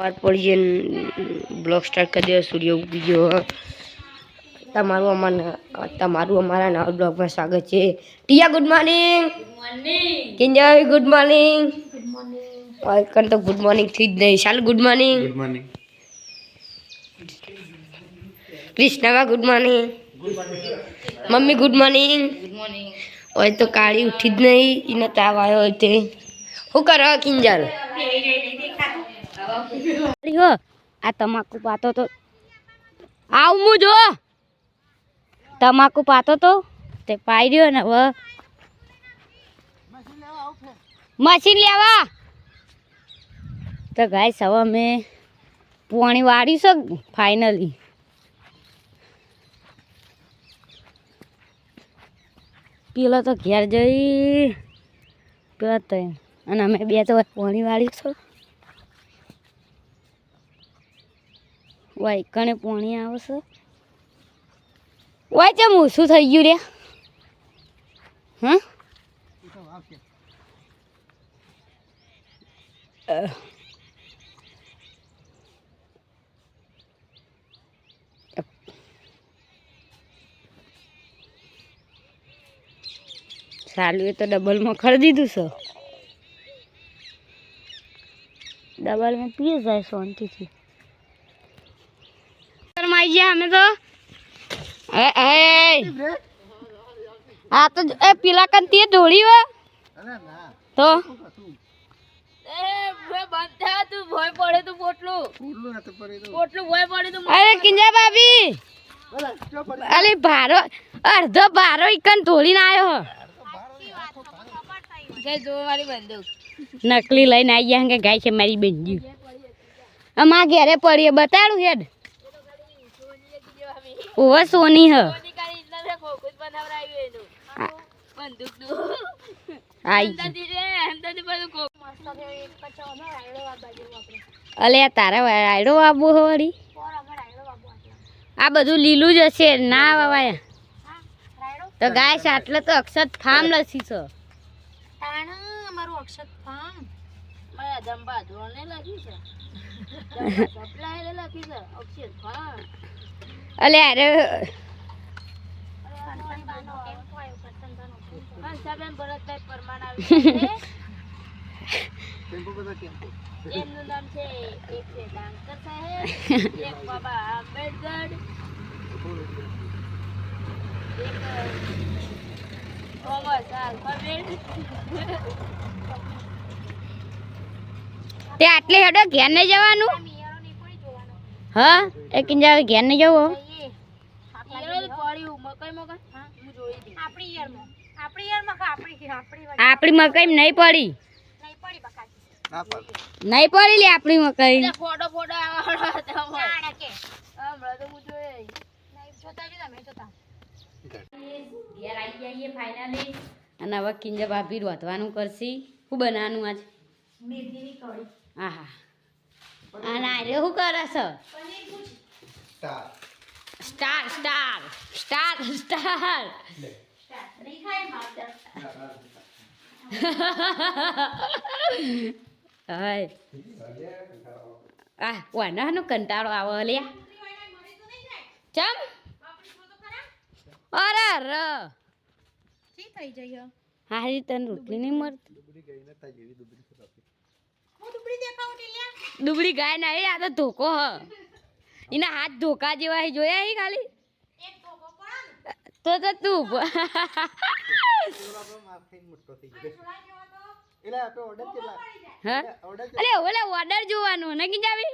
વાર પડીએ blog start કરી દો સૂર્ય ઉગી ગયો તમારું અમારા તમારું અમારા નવા બ્લોગમાં સ્વાગત છે. Tia good morning Kinjay good morning કણ તો ગુડ મોર્નિંગ થઈ જ નહીં. ચાલ good morning good morning Krishva good morning mummy good morning હોય તો કાળી ઉઠી જ નહીં. એને તાવ આવ્યો હોય તે. શું કરો કિંજલ? હો, આ તમાકુ પાતો તો. આવું હું જો. તમાકુ પાતો તો, તે પાઈ રહ્યો ને હવે. મશીન લેવા. તો ગાય હવે અમે પોણી વાળ્યું છે ફાઇનલી પેલો તો ઘેર જઈ, પેલા તો અને અમે બે તો પોણી વાળ્યું વાય, કણે પોણી આવશે? વાય, ચમ શું થઈ ગયું રે. હા? એ તો ડબલમાં ખરી દીધું છે. ડબલમાં પીએ જાય શાંતિથી. ગયા અમે તો. આ તો એ પીલા કન તે ઢોળી હો. તો? અરે કિંજા ભાભી. અરે ભારો, અડધો ભારો ઈકન ધોળીને આવ્યો નકલી લઈને આવી ગયા ગાય છે મારી બેનજી. અમાર ઘેરે પડીએ, બતાડું હેડ. ઓવા સોની હ. આઈ. અલે તારા રાયડો આબુ વળી. આ બધું લીલું જ હશે. ના વાવાય. તો ગાય છે આટલે તો અક્ષત ફામ લસી છે. લખ્યું છે. અક્ષત ટેમ્પો બધા અરે એમનું નામ છે એક છે ડાંકર સાહેબ એક બાબા આંબેડકર એક થોમસ આલ્ફાબેટ તે આટલે હેડો ઘેર નહીં જવાનું? હા? એક કિંજા ઘેર નહીં જવું? આપણી મકાઈ નહીં પડી. ના નહીં પડી લે આપણી મકાઈ ફોટો ફોટો અને હવે કિંજર ભાભી રોધવાનું કરશી. શું બનાવવાનું આજ? હા હા અને આજે શું કરે છે સ્ટાર સ્ટાર સ્ટાર સ્ટાર આ વાનાનો કંટાળો આવે લ્યા ચમ અરે અરે હારી તને રોટલી નહીં મળતી દુબળી ગાય ના આ તો ધોકો હ એના હાથ ધોકા જેવા હે જોયા હે ખાલી તો તો તું ઓર્ડર ઓલે ઓર્ડર જોવાનો ને કી જાવી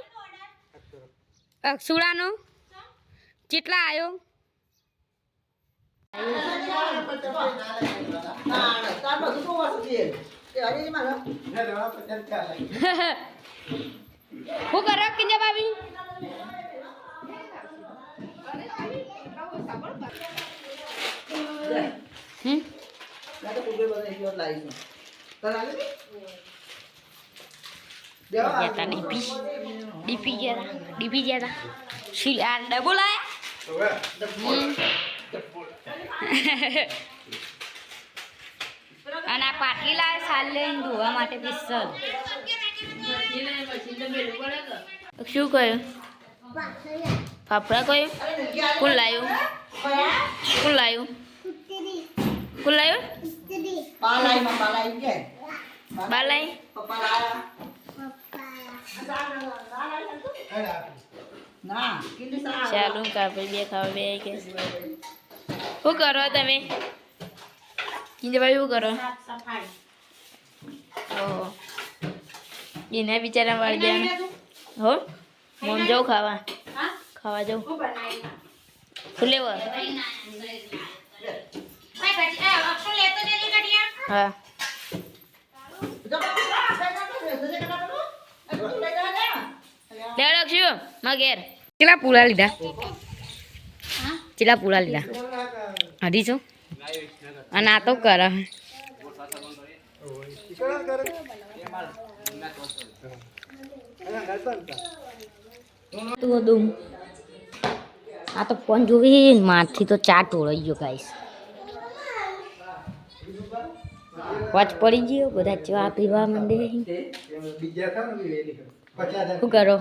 અક્ષુડાનો કેટલા આવ્યો હું કરો કિંજા ભાભી હમ? ગયા તા ડીપી. ડીપી ગયા તા ડીપી ગયા તા. શી આ ડબો લાયા? અને આ પાટલી લાવે સાલ લઈને ધોવા માટે પિસ્તલ શું કહ્યું? ફાફડા કહ્યું? કોણ લાવ્યું કોણ લાવ્યું કોણ લાવ્યું પાલાઈમાં બાલાઈ કે બા લાવી પપ્પા સારા ચાલુ કાપડી બે ખાવા બે કે શું કરો તમે કિંજભાઈ શું કરો ઓહો એના બિચારા વાળી દેવાનું હો મોમ જાઉં ખાવા ખાવા જાઉં શું લેવા હા. લેવડો શું માં ઘેર. કેટલા પૂરા લીધા. કેટલા પૂરા લીધા. અઢીસો અને આ તો કરે. તું આ તો ફોન જોવી મારથી તો ચા ટોળાઈ ગયો ગાઈસ. વોચ પડી ગયો બધા ચા પીવા માંડે શું કરો?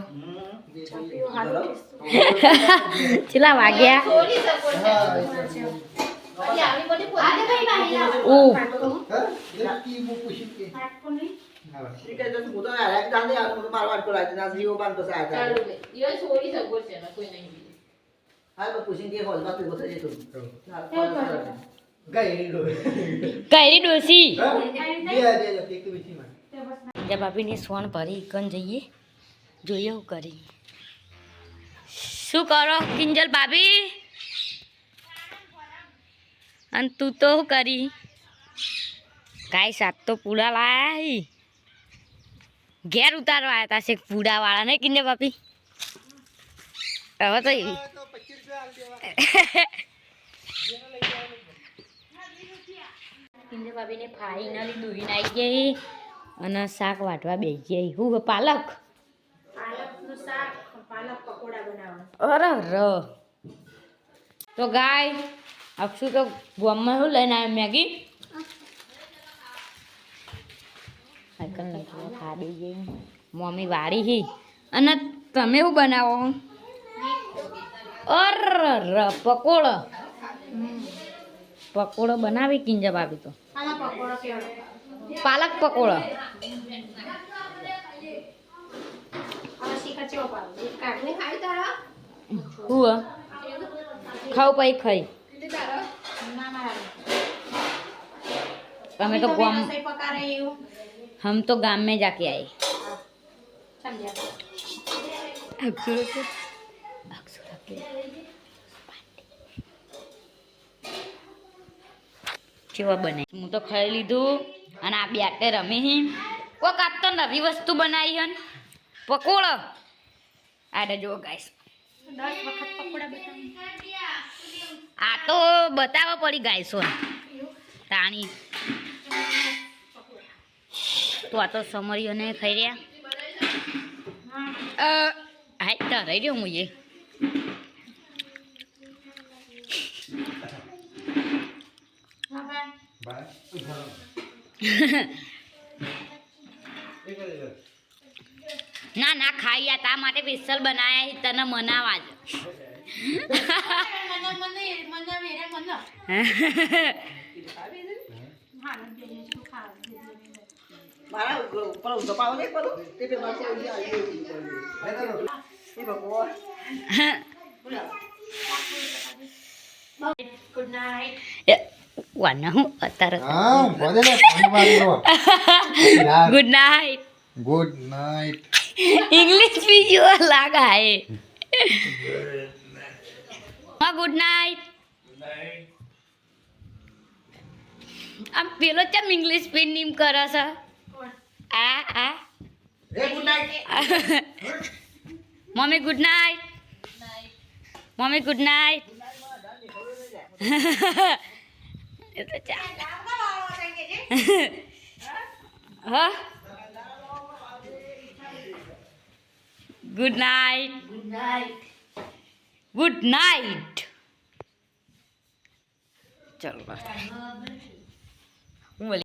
છેલ્લા વાગ્યા? ઓ. કઈ ડોસી. જબ ભાભીને સોન ભરી કન જઈએ. જોઈએ હું કરી. શું કરો કિંજલ ભાભી? અને તું તો શું કરી? કાંઈ સાત તો પૂડા લાયા હી. ઘેર ઉતારવા આવ્યા હતા છે પૂડા ને કિંજલ ભાભી? હવે તો કિંજલ ભાભીને ફાઈનલી ગઈ અને શાક વાટવા બેસી ગઈ. હું પાલક? અરે ર તો ગાય અક્ષુ તો ગામમાં શું લઈને આવ્યો મેગી? સાયકલ ખાડી ગઈ. મમ્મી વાળી હી. અને તમે શું બનાવો? અર ર પકોડો પકોડો બનાવી કિંજબ આપી તો પાલક પકોડો હું ખાવ પછી ખાઈ અમે તો ગામ हम तो गांव में जाके आए છે બને? હું તો ખાઈ લીધું અને આ બ્યાટે રમી કોક આપ તો નવી વસ્તુ બનાવી હન. પકોડો. આડે જો ગાઈસ આ તો બતાવવા પડી ગાઈસો તાણી તો આ તો સમરીઓને ખાઈ રહ્યા. હાઈ તારે રહ્યો હું ના ના ખાઈ તા માટે સ્પેશિયલ બનાયા તને મનાવા જ મારા ઉપર ઊંધો પાવ નહીં કરું તે પેલા કોઈ આવી એ ભગવાન વાના હું અત્યારે હા બોલે good night good night English બી જો લાગા હે હા ગુડ નાઈટ આમ પેલો ચમ ઇંગ્લિશ બી નીમ કરો છો આ આ mummy good night mummy good night એ તો ચા હા ગુડ નાઇટ ગુડ નાઇટ ચલો હું બોલી